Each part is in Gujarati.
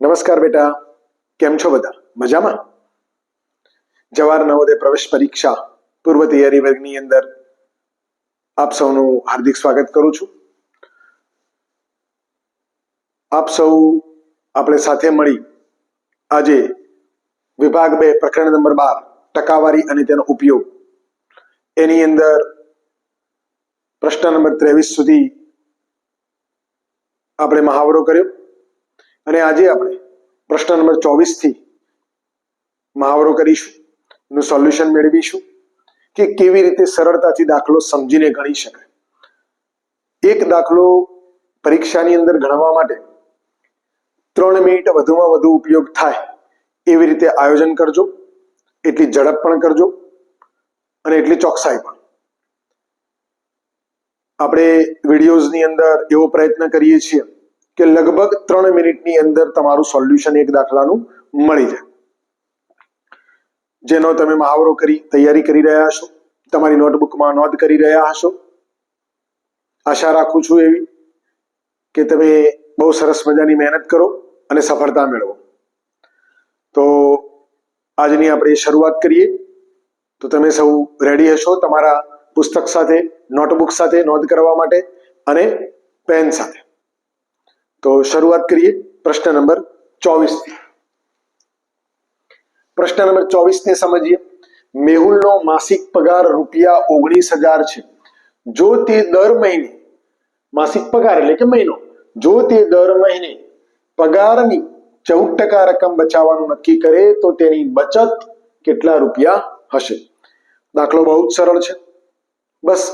નમસ્કાર બેટા. કેમ છો બધા? મજામાં? જવાહર નવોદય પ્રવેશ પરીક્ષા પૂર્વ તૈયારી વર્ગની અંદર આપ સૌનું હાર્દિક સ્વાગત કરું છું. આપ સૌ આપણે સાથે મળી આજે વિભાગ બે, પ્રકરણ નંબર બાર, ટકાવારી અને તેનો ઉપયોગ. એની અંદર પ્રશ્ન નંબર ત્રેવીસ સુધી આપણે મહાવરો કર્યો. અને આજે આપણે પ્રશ્ન નંબર ચોવીસથી મહાવરો કરીશું, એનું સોલ્યુશન મેળવીશું કે કેવી રીતે સરળતાથી દાખલો સમજીને ગણી શકાય. એક દાખલો પરીક્ષાની અંદર ગણવા માટે ત્રણ મિનિટ વધુમાં વધુ ઉપયોગ થાય એવી રીતે આયોજન કરજો, એટલી ઝડપ પણ કરજો અને એટલી ચોકસાઈ પણ. આપણે વિડીયોઝની અંદર એવો પ્રયત્ન કરીએ છીએ કે લગભગ ત્રણ મિનિટની અંદર તમારું સોલ્યુશન એક દાખલાનું મળી જાય. જેનો તમે મહાવરો કરી, તૈયારી કરી રહ્યા હશો, તમારી નોટબુકમાં નોંધ કરી રહ્યા હશો. આશા રાખું છું એવી કે તમે બહુ સરસ મજાની મહેનત કરો અને સફળતા મેળવો. તો આજની આપણે શરૂઆત કરીએ. તો તમે સૌ રેડી હશો તમારા પુસ્તક સાથે, નોટબુક સાથે નોંધ કરવા માટે અને પેન સાથે. તો શરૂઆત કરીએ પ્રશ્ન નંબર ચોવીસ પ્રશ્ન નંબર ચોવીસ ને સમજીએ. મેહુલનો માસિક પગાર રૂપિયા ઓગણીસ હજાર છે. જો તે દર મહિને, માસિક પગાર એટલે કે મહિનો, જો તે દર મહિને પગારની ચૌદ ટકા રકમ બચાવવાનું નક્કી કરે, તો તેની બચત કેટલા રૂપિયા હશે? દાખલો બહુ જ સરળ છે. બસ,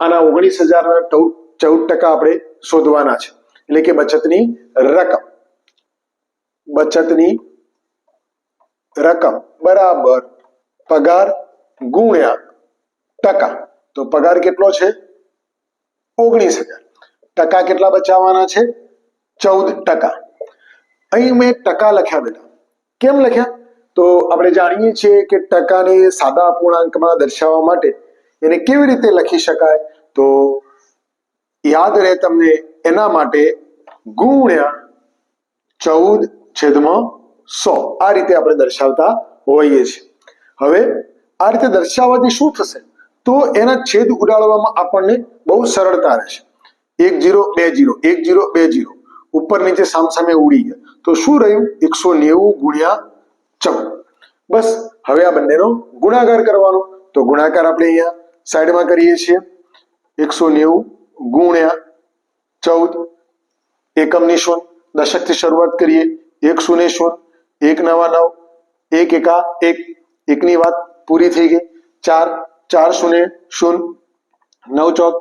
આના ઓગણીસ હજાર ચૌદ ટકા આપણે શોધવાના છે. એટલે કે બચતની રકમ. બચતની રકમ બરાબર પગાર ગુણ્યા ટકા. તો પગાર કેટલો છે? ઓગણીસ હજાર. ટકા કેટલા બચાવવાના છે? ચૌદ ટકા. અહીં મેં ટકા લખ્યા બેટા. કેમ લખ્યા? તો આપણે જાણીએ છીએ કે ટકાને સાદા અપૂર્ણાંકમાં દર્શાવવા માટે એને કેવી રીતે લખી શકાય? તો યાદ રહે તમને એના માટે ગુણ્યા ચૌદ છેદમાં સો. આ રીતે આપણે દર્શાવતા હોઈએ છીએ. હવે આ રીતે દર્શાવવાથી શું થશે? તો એના છેદ ઉડાડવામાં આપણને બહુ સરળતા રહેશે. એક જીરો, બે જીરો, એક જીરો, બે જીરો. ઉપર નીચે સામસામે ઉડી ગયા. તો શું રહ્યું? એકસો નેવું ગુણ્યા ચૌદ. બસ, હવે આ બંનેનો ગુણાકાર કરવાનો. તો ગુણાકાર આપણે અહીંયા સાઈડમાં કરીએ છીએ. એકસો નેવું ગુણ્યા ચૌદ એકમની શૂન્ય દશકથી શરૂઆત કરીએ એક શૂન્ય શૂન્ય એક નવા નવ એક એકા એક એકની વાત પૂરી થઈ ગઈ ચાર ચાર શૂન્ય શૂન્ય નવ ચોક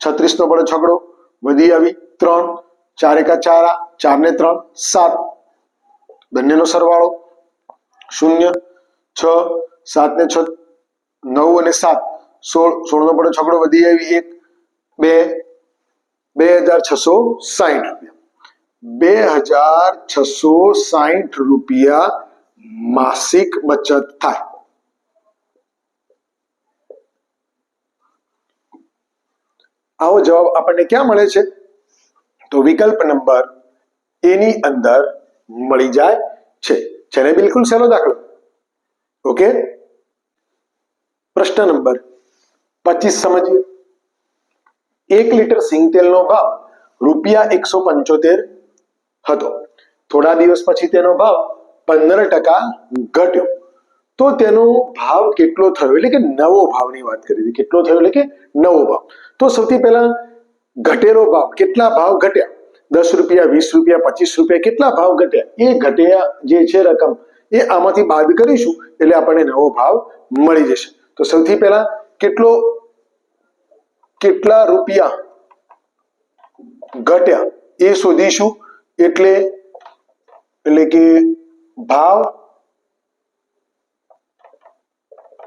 છત્રીસ નો પડે છગડો વધી આવી ત્રણ ચાર એકા ચાર આ ચાર ને ત્રણ સાત બંનેનો સરવાળો શૂન્ય છ સાત ને છ નવ અને સાત સોળ સોળ નો પડે છગડો વધી આવી એક બે બે હજાર છસો સાહીઠ રૂપિયા બે હજાર છસો સાહીઠ રૂપિયા માસિક બચત થાય આવો જવાબ આપણને ક્યાં મળે છે? તો વિકલ્પ નંબર એની અંદર મળી જાય છે છે ને બિલકુલ સહેલો દાખલો. ઓકે? પ્રશ્ન નંબર પચીસ સમજીએ. એક લીટર સિંગ તેલનો ભાવ રૂપિયા એકસો પંચોતેર હતો. થોડા દિવસ પછી તેનો ભાવ પંદર ટકા ઘટ્યો. તો તેનો ભાવ કેટલો થયો? એટલે કે નવો ભાવની વાત કરી હતી. કેટલો થયો? એટલે કે નવો ભાવ. તો સૌથી પહેલા ઘટેલો ભાવ કેટલા ભાવ ઘટ્યા? દસ રૂપિયા, વીસ રૂપિયા, પચીસ રૂપિયા કેટલા ભાવ ઘટ્યા? એ ઘટ્યા જે છે રકમ, એ આમાંથી બાદ કરીશું એટલે આપણને નવો ભાવ મળી જશે. તો સૌથી પહેલા કેટલો કેટલા રૂપિયા ઘટ્યા? એ શોધીશું. એટલે એટલે કે ભાવ,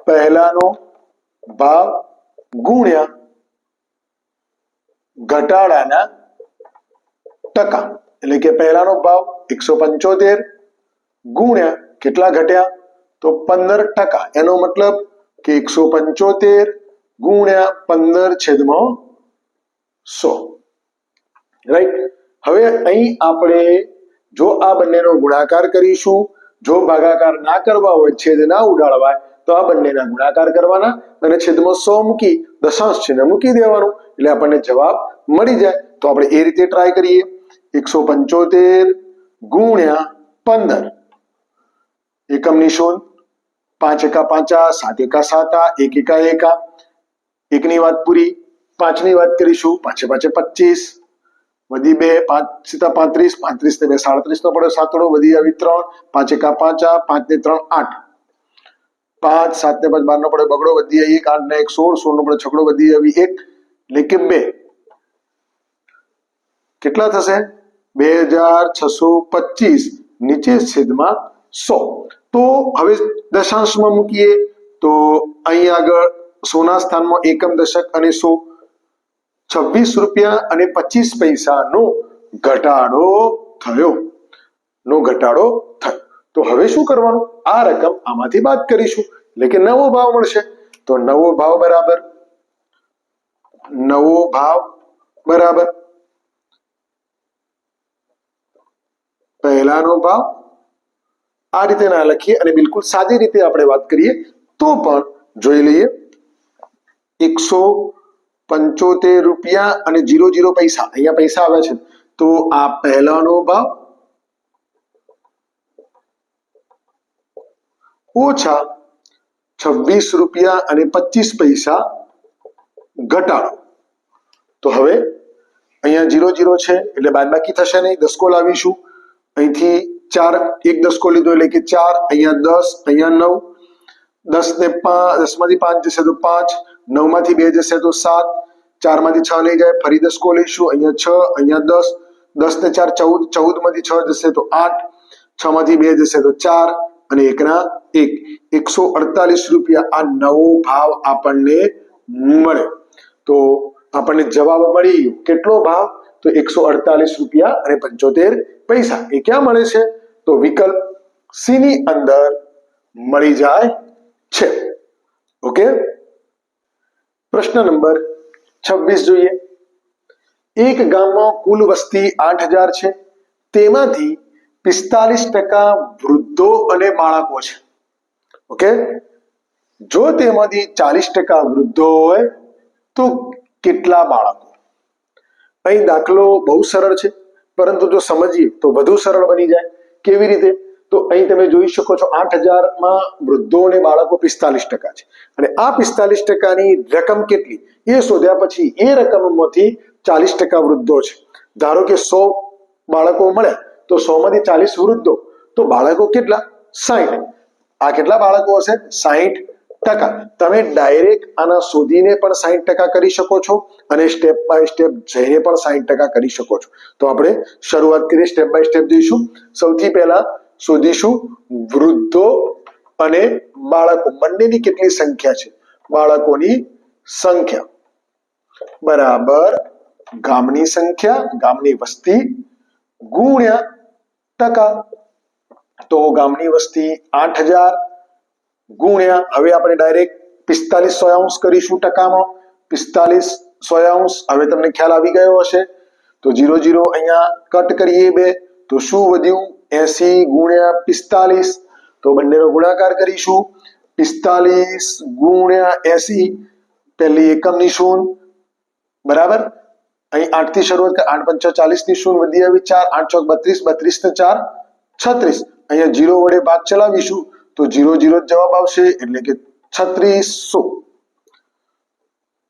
પહેલાનો ભાવ ગુણ્યા ઘટાડાના ટકા. એટલે કે પહેલાનો ભાવ એકસો પંચોતેર, ગુણ્યા કેટલા ઘટ્યા? તો પંદર ટકા. એનો મતલબ કે એકસો પંચોતેર ગુણ્યા પંદર છેદમાં સો. રાઈટ હવે અહીં આપણે જો આ બંનેનો ગુણાકાર કરીશું, જો ભાગાકાર ના કરવા હોય, છેદ ના ઉડાડવાય, તો આ બંનેના ગુણાકાર કરવાના અને છેદમાં સો મૂકી દશાંશ ચિહ્ન મૂકી દેવાનું. એટલે આપણને જવાબ મળી જાય. તો આપણે એ રીતે ટ્રાય કરીએ. એકસો પંચોતેર ગુણ્યા પંદર. એકમની શોધ, પાંચ એકા પાંચા, સાત એકા સાતા, એક એકા એકા. એકની વાત પૂરી પાંચની વાત કરીશું પાંચે પાંચે પચીસ વધી બે પાંચ સીતા પાંત્રીસ પાંત્રીસ ને બે સાડત્રીસ નો પડ્યો સાતડો વધી આવી ત્રણ પાંચ એકા પાંચા પાંચ ને ત્રણ આઠ પાંચ સાત ને પાંચ બાર નો પડે બગડો વધી આવી એક આઠ ને એક સોળ સોળ નો પડે છકડો વધી આવી એક એટલે કે બે કેટલા થશે બે હજાર છસો પચીસ નીચે છેદમાં સો તો હવે દશાંશમાં મૂકીએ તો અહીં આગળ સોના સ્થાનમાં એકમ દશક અને સો છવ્વીસ રૂપિયા અને પચીસ પૈસાનો ઘટાડો થયો. નો ઘટાડો થયો. તો હવે શું કરવાનું? આ રકમ આમાંથી બાદ કરીશું. એટલે કે નવો ભાવ મળશે. તો નવો ભાવ બરાબર? નવો ભાવ બરાબર? પહેલાનો ભાવ આ રીતે ના લખીએ અને બિલકુલ સાદી રીતે આપણે વાત કરીએ તો પણ જોઈ લઈએ. એકસો પંચોતેર રૂપિયા અને જીરો જીરો પૈસા. અહીંયા પૈસા આવે છે. તો આ પહેલાનો ભાવ ઓછા છવ્વીસ રૂપિયા અને પચીસ પૈસા ઘટાડો. તો હવે અહીંયા જીરો જીરો છે, એટલે બાદબાકી થશે નહીં. દસકો લાવીશું. અહીંથી ચાર, એક દસકો લીધો એટલે કે ચાર, અહીંયા દસ, અહીંયા નવ દસ ને પાંચ દસમાંથી પાંચ જશે તો પાંચ નવમાંથી બે જશે તો સાત ચારમાંથી છ લઈ જાય, ફરી દસકો લઈશું, અહીંયા છ, અહીંયા દસ દસ ને ચાર ચૌદ ચૌદમાંથી છ જશે તો આઠ છ માંથી બે જશે તો ચાર અને એકના એક. એકસો અડતાલીસ રૂપિયા આ નવો ભાવ આપણને મળે. તો આપણને જવાબ મળી ગયો કેટલો ભાવ? તો એકસો અડતાલીસ રૂપિયા અને પંચોતેર પૈસા. એ ક્યાં મળે છે? તો વિકલ્પ સી ની અંદર મળી જાય છે. ઓકે? પ્રશ્ન નંબર છવ્વીસ જોઈએ. એક ગામમાં કુલ વસ્તી આઠ હજાર છે. તેમાંથી પિસ્તાલીસ ટકા વૃદ્ધો અને બાળકો છે. ઓકે? જો તેમાંથી ચાલીસ ટકા વૃદ્ધો હોય, તો કેટલા બાળકો? અહીં દાખલો બહુ સરળ છે. પરંતુ જો સમજીએ, તો વધુ સરળ બની જાય. કેવી રીતે? તો અહીં તમે જોઈ શકો છો આઠ હજારમાં વૃદ્ધો અને બાળકો પિસ્તાલીસ ટકા છે. અને આ પિસ્તાલીસ ટકાની રકમ કેટલી? એ શોધ્યા પછી એ રકમમાંથી ચાલીસ ટકા વૃદ્ધો છે. ધારો કે સો બાળકો મળે, તો સો માંથી ચાલીસ વૃદ્ધો. તો બાળકો કેટલા? સાહીઠ આ કેટલા બાળકો હશે? સાહીઠ ટકા. તમે ડાયરેક્ટ આના શોધીને પણ સાહીઠ ટકા કરી શકો છો અને સ્ટેપ બાય સ્ટેપ જઈને પણ સાહીઠ ટકા કરી શકો છો. તો આપણે શરૂઆત કરીએ સ્ટેપ બાય સ્ટેપ જઈશું. સૌથી પહેલા શોધીશું વૃદ્ધો અને બાળકો. બંનેની કેટલી સંખ્યા છે? બાળકોની સંખ્યા. બરાબર. ગામની સંખ્યા, ગામની વસ્તી ગુણ્યા ટકા. તો ગામની વસ્તી આઠ હજાર ગુણ્યા, હવે આપણે ડાયરેક્ટ પિસ્તાલીસ સોયાંશ કરીશું ટકામાં. પિસ્તાલીસ સોયાંશ હવે તમને ખ્યાલ આવી ગયો હશે. તો જીરો જીરો અહીંયા કટ કરીએ બે. તો શું વધ્યું? એસી ગુણ્યા પિસ્તાલીસ. તો બંનેનો ગુણાકાર કરીશું. પિસ્તાલીસ ગુણ્યા એસી, પહેલી એકમની શૂન્ય બરાબર? અહીં આઠથી શરૂઆત આઠ પંચા ચાલીસની શૂન્ય વધી આવી ચાર, આઠ ચોક બત્રીસ બત્રીસ ને ચાર, છત્રીસ. અહીંયા જીરો વડે ભાગ ચલાવીશું તો જીરો જીરો જવાબ આવશે, એટલે કે છત્રીસો.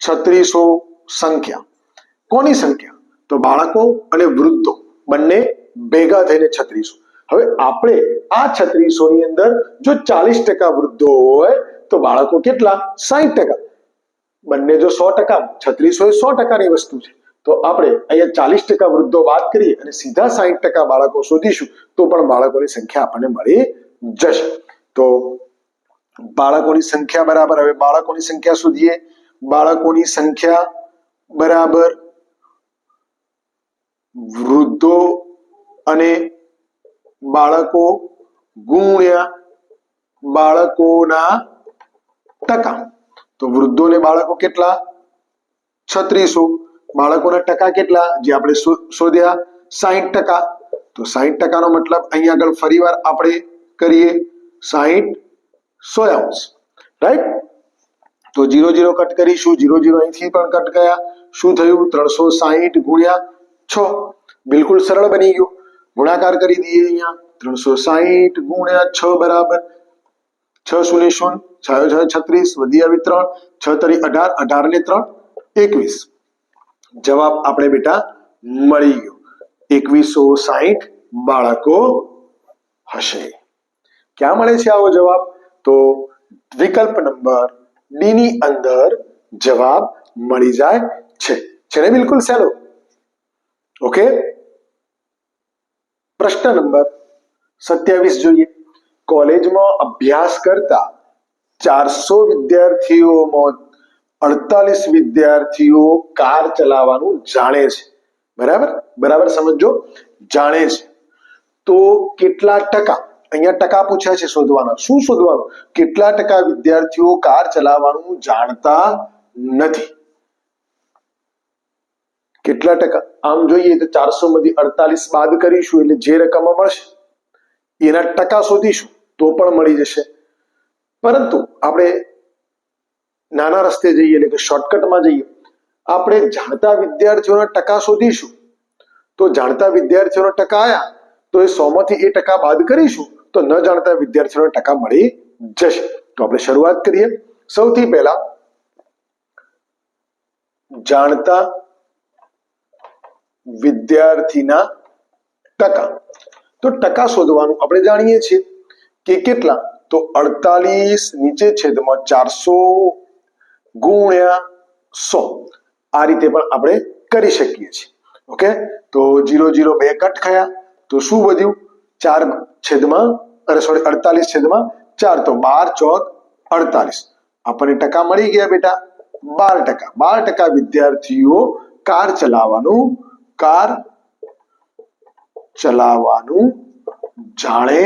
છત્રીસો સંખ્યા. કોની સંખ્યા? તો બાળકો અને વૃદ્ધો. બંને ભેગા થઈને છત્રીસો. હવે આપણે આ છત્રીસો ની અંદર જો ચાલીસ ટકા વૃદ્ધો હોય, તો બાળકો કેટલા? સાહીઠ ટકા. બંને જો સો ટકા, છત્રીસો એ સો ટકાની વસ્તુ છે. તો આપણે અહીંયા ચાલીસ ટકા વૃદ્ધો વાત કરીએ અને સીધા સાહીઠ ટકા બાળકો શોધીશું, તો પણ બાળકોની સંખ્યા આપણને મળી જશે. તો બાળકોની સંખ્યા બરાબર, હવે બાળકોની સંખ્યા શોધીએ. બાળકોની સંખ્યા બરાબર વૃદ્ધો અને બાળકો ગુણ્યા બાળકોના ટકા. તો વૃદ્ધો ને બાળકો કેટલા? છત્રીસો. બાળકોના ટકા કેટલા? જે આપણે શો- શોધ્યા સાહીઠ ટકા. તો સાહીઠ ટકાનો મતલબ અહીંયા આગળ ફરીવાર આપણે કરીએ સાહીઠ સો અંશ રાઈટ તો જીરો જીરો કટ કરીશું. જીરો જીરો અહીંથી પણ કટ ગયા શું થયું? ત્રણસો સાહીઠ ગુણ્યા છ. બિલકુલ સરળ બની ગયું. ગુણાકાર કરી દઈએ અહીંયા. ત્રણસો સાહીઠ ગુણ્યા છ બરાબર. છ શૂન્ય શૂન્ય, છ છ છત્રીસ, વધી આવી ત્રણ. છ તરી અઢાર અઢાર ને ત્રણ, એકવીસ. જવાબ આપણે બેટા મળી ગયો. એકવીસો સાહીઠ બાળકો હશે. ક્યાં મળે છે આવો જવાબ? તો વિકલ્પ નંબર ડી ની અંદર જવાબ મળી જાય છે. છે બિલકુલ સહેલો. ઓકે? પ્રશ્ન નંબર સત્યાવીસ જોઈએ. કોલેજમાં અભ્યાસ કરતા ચારસો વિદ્યાર્થીઓમાં અડતાલીસ વિદ્યાર્થીઓ કાર ચલાવવાનું જાણે છે. બરાબર? બરાબર સમજો જાણે છે. તો કેટલા ટકા? અહીંયા ટકા પૂછ્યા છે શોધવાના. શું શોધવાનું? કેટલા ટકા વિદ્યાર્થીઓ કાર ચલાવવાનું જાણતા નથી? કેટલા ટકા? આમ જોઈએ તો ચારસો માંથી અડતાલીસ બાદ કરીશું એટલે જે રકમ મળશે, એના ટકા શોધીશું, તો પણ મળી જશે. પરંતુ આપણે નાના રસ્તે જઈએ એટલે કે શોર્ટકટમાં જઈએ, આપણે જાણતા વિદ્યાર્થીઓના ટકા શોધીશું. તો જાણતા વિદ્યાર્થીઓના ટકા આવ્યા તો એ સો માંથી એ ટકા બાદ કરીશું, તો ન જાણતા વિદ્યાર્થીઓના ટકા મળી જશે. તો આપણે શરૂઆત કરીએ. સૌથી પહેલા જાણતા વિદ્યાર્થીના ટકા. તો ટકા શોધવાનું આપણે જાણીએ છીએ કે કેટલા? તો અડતાલીસ નીચે છેદમાં ચારસો ગુણ્યા સો. આ રીતે પણ આપણે કરી શકીએ છીએ. ઓકે? તો જીરો જીરો બે કટ ખયા તો શું વધ્યું? ચાર છેદમાં, અરે સોરી અડતાલીસ છેદમાં ચાર. તો બાર ચોક અડતાલીસ. આપણને ટકા મળી ગયા બેટા. બાર ટકા. બાર ટકા વિદ્યાર્થીઓ કાર ચલાવવાનું કાર ચલાવવાનું જાણે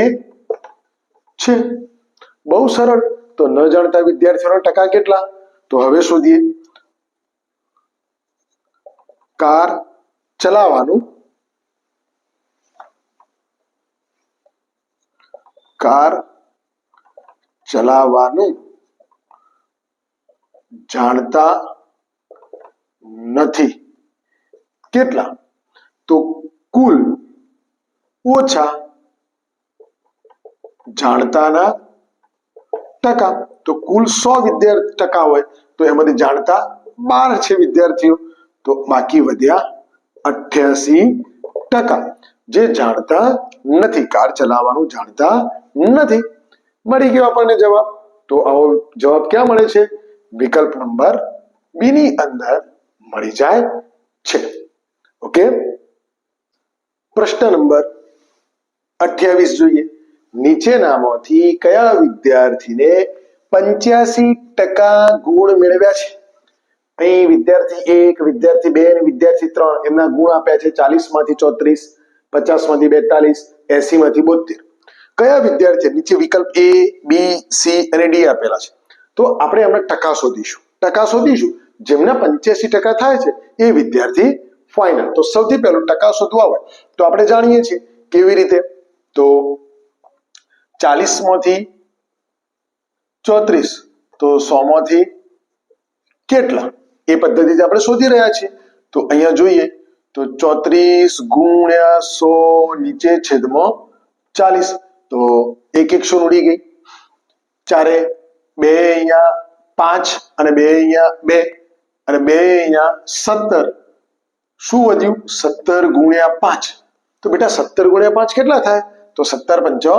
છે. બહુ સરળ. તો ન જાણતા વિદ્યાર્થીઓના ટકા કેટલા? તો હવે શોધીએ. કાર ચલાવવાનું કાર ચલાવવાનું જાણતા નથી. કેટલા? તો કુલ ઓછા જાણતાના ટકા તો કુલ સો વિદ્યાર્થી ટકા હોય તો એમાંથી જાણતા બાર છે વિદ્યાર્થીઓ તો બાકી વધ્યા અઠ્યાસી ટકા જે જાણતા નથી કાર ચલાવવાનું જાણતા નથી મળી ગયો આપણને જવાબ તો આવો જવાબ ક્યાં મળે છે વિકલ્પ નંબર બી ની અંદર મળી જાય છે ઓકે પ્રશ્ન નંબર અઠ્યાવીસ જોઈએ. નીચેનામાંથી કયા વિદ્યાર્થીને પંચ્યાસી ટકા ગુણ મેળવ્યા છે? અહીં વિદ્યાર્થી એક, વિદ્યાર્થી બે વિદ્યાર્થી ત્રણ એમના ગુણ આપ્યા છે. ચાલીસમાંથી ચોત્રીસ પચાસમાંથી બેતાલીસ એસી માંથી બોતેર કયા વિદ્યાર્થી નીચે વિકલ્પ એ બી સી અને ડી આપેલા છે? તો આપણે એમના ટકા શોધીશું. ટકા શોધીશું. જેમના પંચ્યાસી ટકા થાય છે, એ વિદ્યાર્થી ફાઇનલ તો સૌથી પહેલું ટકા શોધવા હોય તો આપણે જાણીએ છીએ કેવી રીતે? તો ચાલીસમાંથી ચોત્રીસ. તો સો માંથી કેટલા? એ પદ્ધતિથી આપણે શોધી રહ્યા છીએ. તો અહીંયા જોઈએ તો ચોત્રીસ ગુણ્યા સો નીચે છેદમાં ચાલીસ. તો એક એકસો ઉડી ગઈ. ચારે બે અહીંયા પાંચ અને બે અહીંયા બે અને બે અહીંયા સત્તર. શું વધ્યું? સત્તર ગુણ્યા પાંચ. તો બેટા સત્તર ગુણ્યા પાંચ કેટલા થાય? તો સત્તર પંચો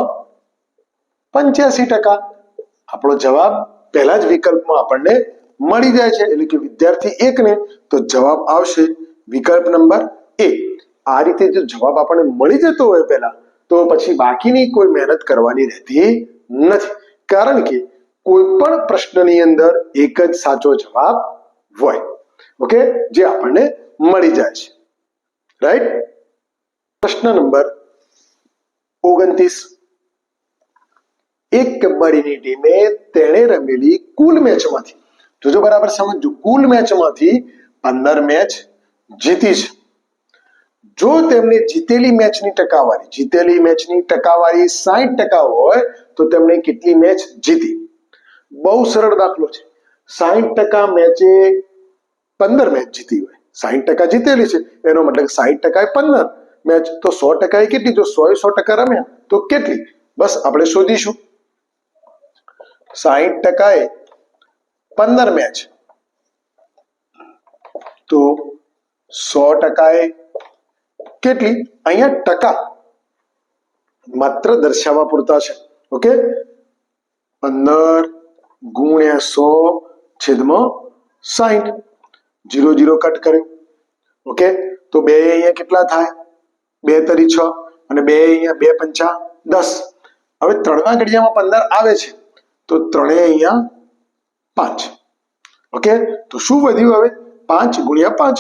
પંચ્યાસી ટકા. આપણો જવાબ પહેલા જ વિકલ્પમાં આપણને મળી જાય છે. એટલે કે વિદ્યાર્થી એક ને તો જવાબ આવશે વિકલ્પ નંબર એ. આ રીતે જો જવાબ આપણને મળી જતો હોય પહેલા, તો પછી બાકીની કોઈ મહેનત કરવાની રહેતી નથી. કારણ કે કોઈ પણ પ્રશ્નની અંદર એક જ સાચો જવાબ હોય. ઓકે? જે આપણને મળી જાય છે. રાઈટ પ્રશ્ન નંબર ઓગણત્રીસ. એક કબડ્ડીની ટીમે તેણે રમેલી કુલ મેચમાંથી, જોજો બરાબર સમજો કુલ મેચમાંથી પંદર મેચ જીતી છે. જો તેમની જીતેલી મેચની ટકાવારી, જીતેલી મેચની ટકાવારી સાહીઠ ટકા હોય, તો તેમણે કેટલી મેચ જીતી? બહુ સરળ દાખલો છે. સાહીઠ ટકા મેચે પંદર મેચ જીતી હોય સાહીઠ ટકા જીતેલી છે એનો મતલબ સાહીઠ ટકા પંદર મેચ તો સો ટકા એ કેટલી જો સો એ સો ટકા રમ્યા તો કેટલી બસ આપણે શોધીશું સાહીઠ ટકાએ પંદર મેચ તો સો ટકાએ કેટલી અહીંયા ટકા માત્ર દર્શાવવા પૂરતા છે ઓકે પંદર ગુણ્યા સો છેદમાં સાહીઠ જીરો જીરો કટ કર્યું. ઓકે? તો બે અહીંયા કેટલા થાય? બે તરી છ અને બે અહીંયા બે પંચા દસ. હવે ત્રણના ઘડિયામાં પંદર આવે છે. તો ત્રણે અહીંયા પાંચ. ઓકે? તો શું વધ્યું હવે? પાંચ ગુણ્યા પાંચ.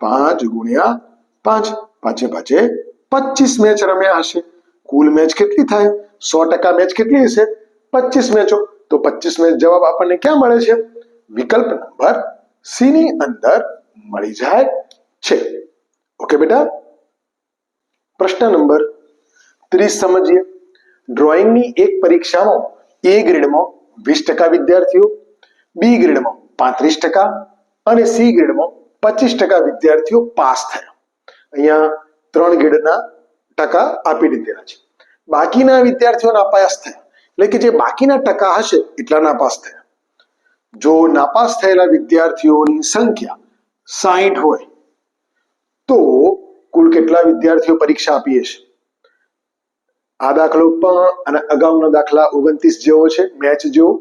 પાંચ ગુણ્યા પાંચ. પાંચે પાંચે પચીસ મેચ રમ્યા હશે. કુલ મેચ કેટલી થાય? સો ટકા મેચ કેટલી હશે? પચીસ મેચો. તો પચીસ મેચ જવાબ આપણને ક્યાં મળે છે? વિકલ્પ નંબર સી ની અંદર મળી જાય છે. ઓકે બેટા? પ્રશ્ન નંબર ત્રીસ સમજીએ. ડ્રોઈંગની એક પરીક્ષામાં એ ગ્રેડમાં વીસ ટકા વિદ્યાર્થીઓ, બી ગ્રેડમાં પાંત્રીસ ટકા અને સી ગ્રેડમાં પચીસ ટકા વિદ્યાર્થીઓ પાસ થયા. અહીંયા ત્રણ ગ્રેડના ટકા આપી દીધેલા છે. બાકીના વિદ્યાર્થીઓના પાસ થયા. એટલે કે જે બાકીના ટકા હશે, એટલાના પાસ થયા. જો નાપાસ થયેલા વિદ્યાર્થીઓની સંખ્યા સાહીઠ હોય, તો કુલ કેટલા વિદ્યાર્થીઓ પરીક્ષા આપીએ છે આ દાખલો પણ અને અગાઉના દાખલા ઓગણત્રીસ જેવો છે, મેચ જેવો.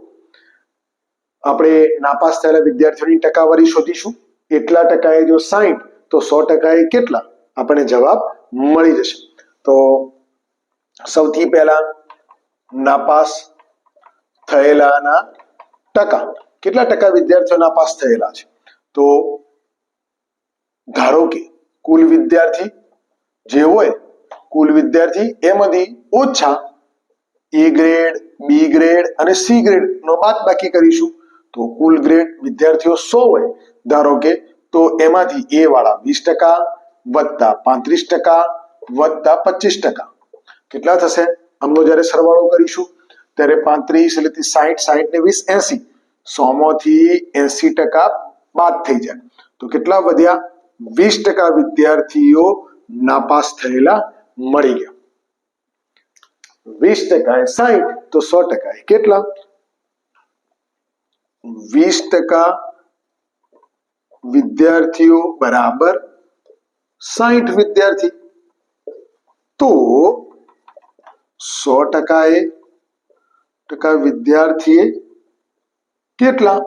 આપણે નાપાસ થયેલા વિદ્યાર્થીઓની ટકાવારી શોધીશું. એટલા ટકાએ જો સાહીઠ તો સો ટકાએ કેટલા? આપણને જવાબ મળી જશે. તો સૌથી પહેલા નાપાસ થયેલાના ટકા. કેટલા ટકા વિદ્યાર્થીઓ નાપાસ થયેલા છે? તો ધારો કે કુલ વિદ્યાર્થી જે હોય, કુલ વિદ્યાર્થી એમાંથી ઓછા એ ગ્રેડ, બી ગ્રેડ અને સી ગ્રેડ નો બાદ બાકી કરીશું. તો કુલ ગ્રેડ વિદ્યાર્થીઓ સો હોય, ધારો કે તો એમાંથી એ વાળા વીસ ટકા વત્તા પાંત્રીસ ટકા વત્તા પચીસ ટકા. કેટલા થશે? આમનો જ્યારે સરવાળો કરીશું, ત્યારે પાંત્રીસ એટલે સાહીઠ સાહીઠ ને વીસ એસી. સોમાંથી એસી ટકા બાદ થઈ જાય. તો કેટલા વધ્યા? વીસ ટકા વિદ્યાર્થીઓ નાપાસ થયેલા મળી ગયા. વીસ ટકા સાહીઠ તો સો ટકા કેટલા? વીસ ટકા વિદ્યાર્થીઓ બરાબર સાહીઠ વિદ્યાર્થી. તો સો ટકાએ ટકા વિદ્યાર્થીએ કેટલા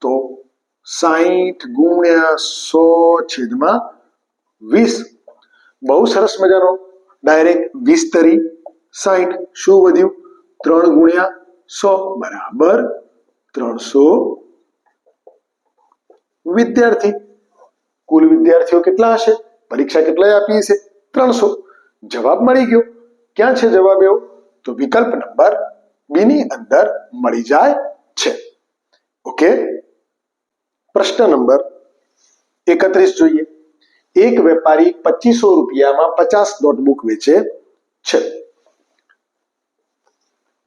તો સાહીઠ ગુણ્યા સો છેદમાં વીસ. બહુ સરસ મજાનો. ડાયરેક્ટ વીસ તરી સાહીઠ શું વધ્યું? ત્રણ ગુણ્યા સો. બરાબર. ત્રણસો વિદ્યાર્થી. કુલ વિદ્યાર્થીઓ કેટલા હશે? પરીક્ષા કેટલા આપી હશે? ત્રણસો. જવાબ મળી ગયો. ક્યાં છે જવાબ એવો? તો વિકલ્પ નંબર બી અંદર મળી જાય. ઓકે? પ્રશ્ન નંબર એકત્રીસ જોઈએ. એક વેપારી પચીસો રૂપિયામાં પચાસ નોટબુક વેચે છે.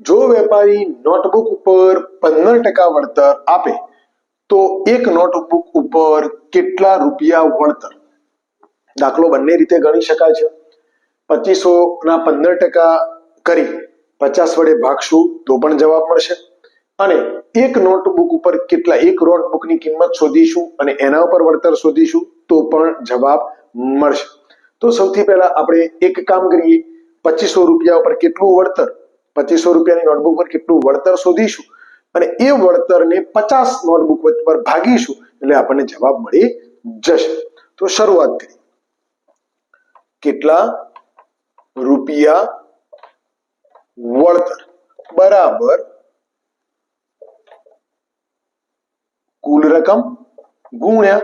જો વેપારી નોટબુક ઉપર પંદર ટકા વળતર આપે, તો એક નોટબુક ઉપર કેટલા રૂપિયા વળતર? દાખલો બંને રીતે ગણી શકાય છે. પચીસો ના પંદર ટકા કરી, પચાસ વડે ભાગશું તો પણ જવાબ મળશે. અને એક નોટબુક ઉપર કેટલા, એક નોટબુકની કિંમત શોધીશું અને એના ઉપર વળતર શોધીશું, તો પણ જવાબ મળશે. તો સૌથી પહેલા આપણે એક કામ કરીએ, પચીસો રૂપિયા ઉપર કેટલું વળતર, પચીસો રૂપિયાની નોટબુક પર કેટલું વળતર શોધીશું અને એ વળતરને પચાસ નોટબુક પર ભાગીશું, એટલે આપણને જવાબ મળી જશે. તો શરૂઆત કરી કેટલા રૂપિયા વળતર? બરાબર કુલ રકમ ગુણ્યા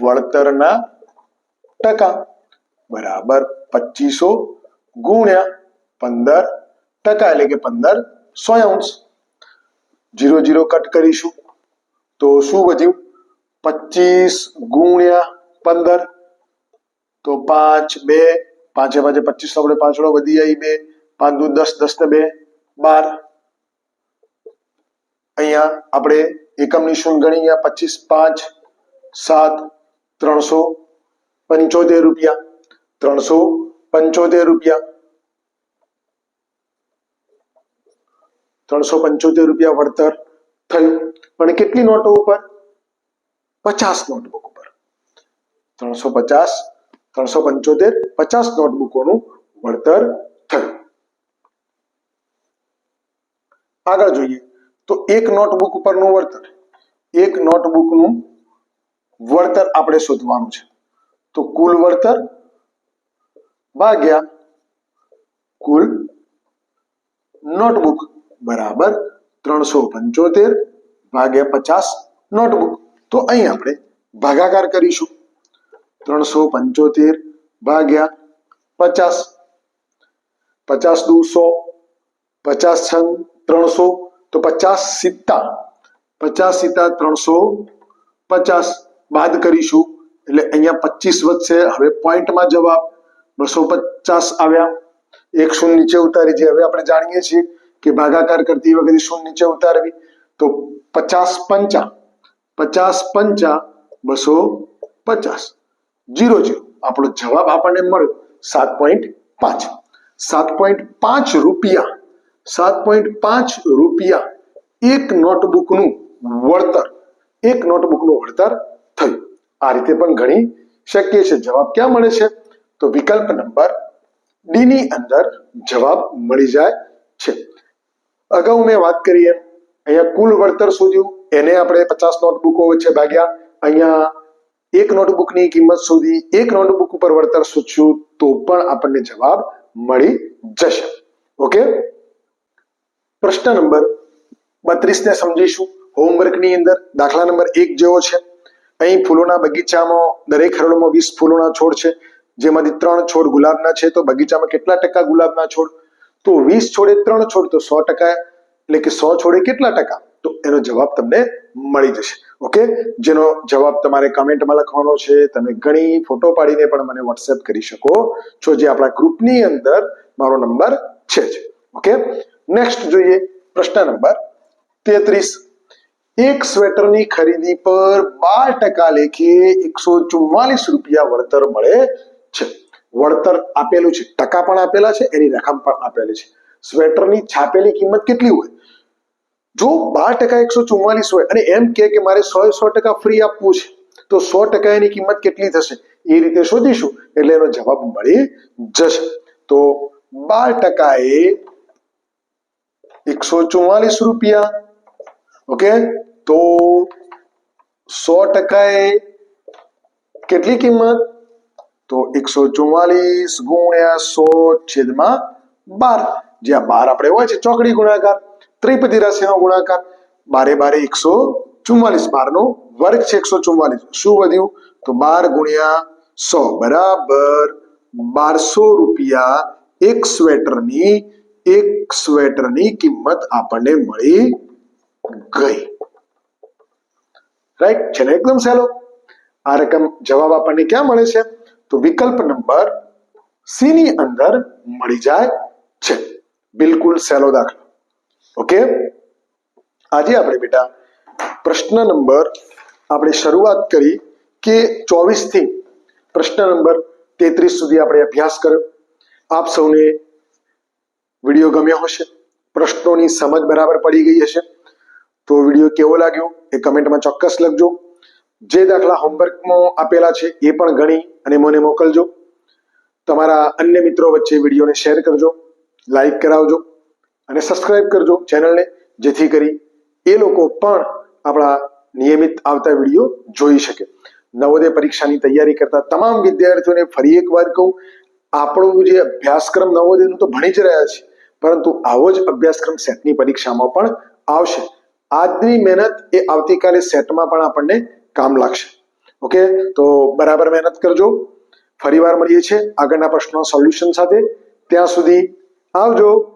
વળતરના ટકા. બરાબર પચીસો ગુણ્યા પંદર ટકા એટલે કે પંદર સોયાંશ. જીરો જીરો કટ કરીશું. તો શું વધ્યું? પચીસ ગુણ્યા પંદર. તો પાંચ બે. પાંચે પાંચે પચીસ આપણે પાંચડો વધી જાય બે. પાંચ દસ દસ ને બે. બાર. અહીંયા આપણે એકમની શૂન્ય ગણી પચીસ, પાંચ, સાત, ત્રણસો પંચોતેર રૂપિયા. ત્રણસો પંચોતેર રૂપિયા. ત્રણસો પંચોતેર રૂપિયા વળતર થયું. પણ કેટલી નોટો ઉપર? પચાસ નોટબુક ઉપર. ત્રણસો પચાસ, ત્રણસો પંચોતેર, પચાસ નોટબુકોનું વળતર થયું. આગળ જોઈએ. તો એક નોટબુક ઉપરનું વળતર એક નોટબુકનું વળતર આપણે શોધવાનું છે. તો કુલ વળતર ભાગ્યા કુલ નોટબુક બરાબર ત્રણસો પંચોતેર ભાગ્યા પચાસ નોટબુક તો અહીં આપણે ભાગાકાર કરીશું. ત્રણસો પંચોતેર ભાગ્યા પચાસ. પચાસ દુ સો પચાસ છંગ, ત્રણસો. તો પચાસ સિત્તા પચાસ સિત્તા ત્રણસો, પચાસ બાદ કરીશું. એટલે અહીંયા પચીસ વધશે. હવે પોઈન્ટમાં જવાબ બસો પચાસ આવ્યા. એક શૂન્ય નીચે ઉતારી જે હવે આપણે જાણીએ છીએ કે ભાગાકાર કરતી વખતે શૂન્ય નીચે ઉતારવી. તો પચાસ પંચા પચાસ પંચા બસો પચાસ. Zero zero. આપણો જવાબ આપણને મળ્યો સાત પોઈન્ટ પાંચ. સાત પોઈન્ટ પાંચ રૂપિયા સાત પોઈન્ટ પાંચ રૂપિયા એક નોટબુકનું વળતર, એક નોટબુકનું વળતર થયું. આ રીતે પણ ઘણી શક્ય છે જવાબ ક્યાં મળે છે? તો વિકલ્પ નંબર ડી ની અંદર જવાબ મળી જાય છે. અગાઉ મેં વાત કરી એમ અહીંયા કુલ વળતર શોધ્યું, એને આપણે પચાસ નોટબુકો વચ્ચે ભાગ્યા. અહીંયા એક નોટબુકની કિંમત સુધી એક નોટબુક ઉપર વળતર શોધશું, તો પણ આપણને જવાબ મળી જશે. ઓકે? પ્રશ્ન નંબર બત્રીસ ને સમજીશું હોમવર્કની અંદર દાખલા નંબર એક જેવો છે. અહીં ફૂલોના બગીચામાં દરેક હરોળમાં વીસ ફૂલોના છોડ છે. જેમાંથી ત્રણ છોડ ગુલાબના છે. તો બગીચામાં કેટલા ટકા ગુલાબના છોડ? તો વીસ છોડે ત્રણ છોડ તો સો ટકા. એટલે કે સો છોડે કેટલા ટકા? તો એનો જવાબ તમને મળી જશે. ઓકે? જેનો જવાબ તમારે કમેન્ટમાં લખવાનો છે. તમે ઘણી ફોટો પાડીને પણ મને વોટ્સએપ કરી શકો છો. જે આપણા ગ્રુપની અંદર મારો નંબર છે જ. ઓકે? નેક્સ્ટ જોઈએ પ્રશ્ન નંબર તેત્રીસ. એક સ્વેટરની ખરીદી પર બાર ટકા લેખે એકસો ચુમ્માલીસ રૂપિયા વળતર મળે છે. વળતર આપેલું છે. ટકા પણ આપેલા છે, એની રકમ પણ આપેલી છે. સ્વેટરની છાપેલી કિંમત કેટલી હોય? જો બાર ટકા એકસો ચુમ્માલીસ હોય અને એમ કે કે મારે સો સો ટકા ફ્રી આપવું છે, તો સો ટકા એની કિંમત કેટલી થશે? એ રીતે શોધીશું. એટલે એનો જવાબ મળી જશે. તો બાર ટકા એ એકસો ચુમ્માલીસ રૂપિયા ઓકે તો સો ટકાએ કેટલી કિંમત તો એકસો ચુમ્માલીસ ગુણ્યા સો છેદમાં બાર જ્યાં બાર આપણે હોય છે ચોકડી ગુણાકાર ત્રિપદી રાશિનો ગુણાકાર બારે બારે એકસો ચુમ્માલીસ બારનો વર્ગ છે એકસો ચુમ્માલીસ શું વધ્યું તો બાર ગુણ્યા સો બરાબર બારસો રૂપિયા એક સ્વેટરની એક સ્વેટરની કિંમત આપણને મળી ગઈ રાઈટ છે ને એકદમ સહેલો આ રકમ જવાબ આપણને ક્યાં મળે છે તો વિકલ્પ નંબર સી ની અંદર મળી જાય છે બિલકુલ સહેલો દાખલો ઓકે આજે આપણે બેટા પ્રશ્ન નંબર આપણે શરૂઆત કરી કે ચોવીસથી પ્રશ્ન નંબર તેત્રીસ સુધી આપણે અભ્યાસ કર્યો આપ સૌને વીડિયો ગમ્યો હશે, પ્રશ્નોની સમજ બરાબર પડી ગઈ હશે, તો વીડિયો કેવો લાગ્યો એ કમેન્ટમાં ચોક્કસ લખજો. જે દાખલા હોમવર્કમાં આપેલા છે એ પણ ગણી અને મને મોકલજો. તમારા અન્ય મિત્રો વચ્ચે વિડીયોને શેર કરજો, લાઈક કરાવજો અને સબસ્ક્રાઇબ કરજો ચેનલને, જેથી કરી એ લોકો પણ આપણા નિયમિત આવતા વીડિયો જોઈ શકે. નવોદય પરીક્ષાની તૈયારી કરતા તમામ વિદ્યાર્થીઓને ફરી એક વાર કહું, આપણું જે અભ્યાસક્રમ નવોદયનું તો ભણી જ રહ્યા છે પરંતુ આવો જ અભ્યાસક્રમ સેટની પરીક્ષામાં પણ આવશે. આજની મહેનત એ આવતીકાલે સેટમાં પણ આપણને કામ લાગશે. ઓકે? તો બરાબર મહેનત કરજો. ફરીવાર મળીએ છીએ આગળના પ્રશ્નો સોલ્યુશન સાથે. ત્યાં સુધી આવજો.